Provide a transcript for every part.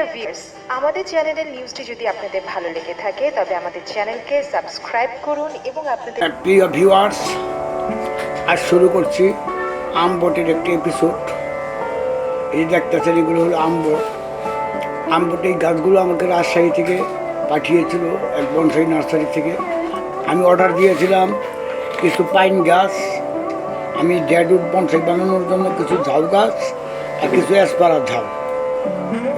Dear viewers আমাদের চ্যানেলের নিউজটি যদি আপনাদের ভালো লেগে থাকে, তবে আমাদের চ্যানেলকে সাবস্ক্রাইব করুন এবং আপনাদের প্রিয় ভিউয়ার্স আজ শুরু করছি আমবটের একটি এপিসোড এই দেখতেছেন এগুলো হলো আমবট আমবট এই গাছগুলো আমাকে রাজশাহী থেকে পাঠিয়েছিল এক বনসাই নার্সারি থেকে। আমি অর্ডার দিয়েছিলাম কিছু পাইন গাছ, আমি ড্যাডুড বনসাই বানানোর জন্য কিছু ঝাউ গাছ আর কিছু অ্যাসপারার ঝাউ।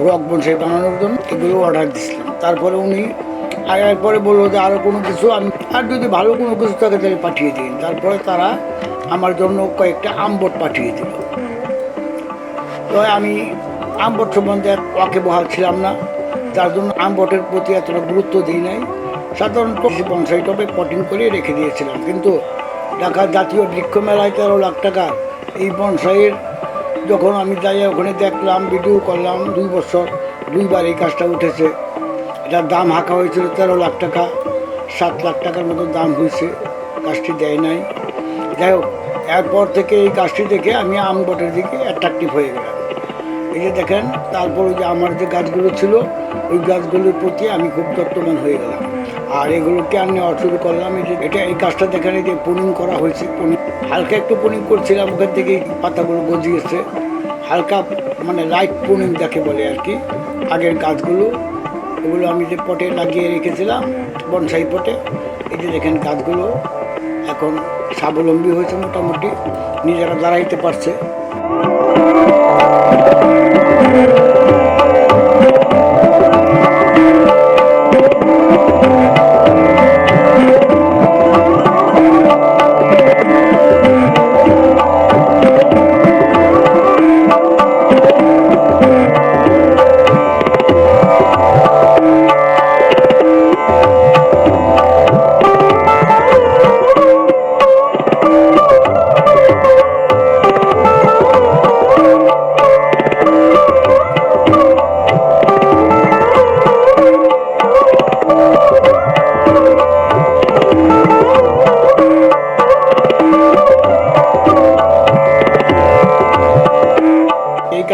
রক বনসাই বানানোর জন্য এগুলো অর্ডার দিয়েছিলাম তারপরে উনি আর এরপরে বলল যে আরও কোনো কিছু আমি আর যদি ভালো কোনো কিছু থাকে তাহলে পাঠিয়ে দিন। তারপরে তারা আমার জন্য কয়েকটা আমবট পাঠিয়ে দিল। তো আমি আমবট সম্বন্ধে ওকে বহাল ছিলাম না। যার জন্য আমবটের প্রতি এতটা গুরুত্ব দিই নাই। সাধারণত বনসাই টবে পটিং করে রেখে দিয়েছিলাম। কিন্তু ঢাকা জাতীয় বৃক্ষ মেলায় তেরো লাখ টাকা এই বনসাইয়ের যখন আমি যাই, ওখানে দেখলাম ভিডিও করলাম, দুই বছর, দুইবার এই কাজটা উঠেছে। এটার দাম হাঁকা হয়েছিল তেরো লাখ টাকা, সাত লাখ টাকার মতো দাম হয়েছে গাছটি দেয় নাই। যাই হোক, এরপর থেকে এই গাছটি দেখে আমি আম বটের দিকে অ্যাট্রাকটিভ হয়ে গেলাম। এই যে দেখেন, তারপর ওই যে আমার যে গাছগুলো ছিল, ওই গাছগুলোর প্রতি আমি খুব যত্নবান হয়ে গেলাম। আর এগুলোকে আমি শুরু করলাম, এই যে এটা এই গাছটা দেখেন, এই যে পুনিং করা হয়েছে, পুনিং হালকা একটু পুনিং করছিলাম, ওখান থেকে পাতাগুলো গজিয়েছে হালকা মানে লাইট পুনিং যাকে বলে আর কি, আগের গাছগুলো ওগুলো আমি যে পটে লাগিয়ে রেখেছিলাম, বনসাই পটে, এই যে দেখেন গাছগুলো এখন স্বাবলম্বী হয়েছে মোটামুটি, নিজেরা দাঁড়াইতে পারছে।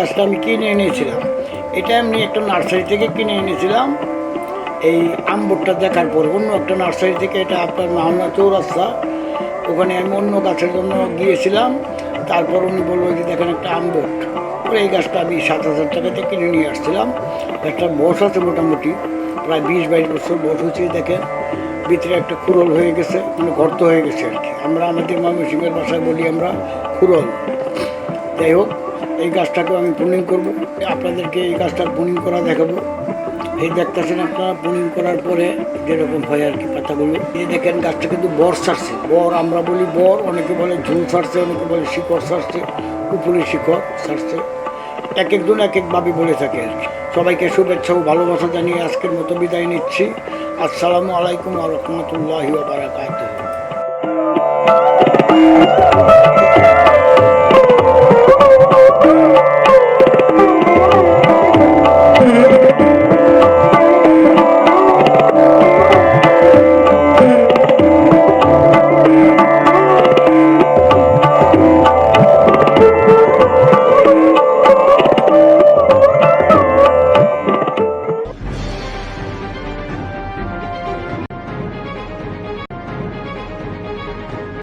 গাছটা আমি কিনে এনেছিলাম। এটা এমনি একটা নার্সারি থেকে কিনে এনেছিলাম। এই আমবটটা দেখার পর অন্য একটা নার্সারি থেকে এটা আপনার মাহনা চৌরাস্তা। ওখানে আমি অন্য গাছের জন্য গিয়েছিলাম। তারপর উনি বলল যে, দেখেন একটা আমবট এই গাছটা আমি সাত হাজার টাকাতে কিনে নিয়ে আসছিলাম। একটা বস আছে মোটামুটি, প্রায় বিশ বাইশ বছর বস হচ্ছে দেখেন। ভিতরে একটা খুরল হয়ে গেছে মানে গর্ত হয়ে গেছে আর কি। আমরা আমাদের ময়মনসিংহের ভাষায় বলি আমরা খুরল যাই হোক এই গাছটাকেও আমি পুনিং করব। আপনাদেরকে এই গাছটার পুনিং করা দেখাবো। এই দেখতেছেন আপনারা পুনিং করার পরে যেরকম হয় আর কি পাতাগুলো। এই দেখেন, গাছটা কিন্তু বর ছাড়ছে। বর আমরা বলি বর, অনেকে বলে ঝুল ছাড়ছে, অনেকে বলে শিকড় ছাড়ছে উপরে শিকড় ছাড়ছে। এক একজন এক একভাবে বলে থাকে আর কি। সবাইকে শুভেচ্ছা ও ভালোবাসা জানিয়ে আজকের মতো বিদায় নিচ্ছি। আসসালামু আলাইকুম আ রহমতুল্লাহি বারাকাতুহ।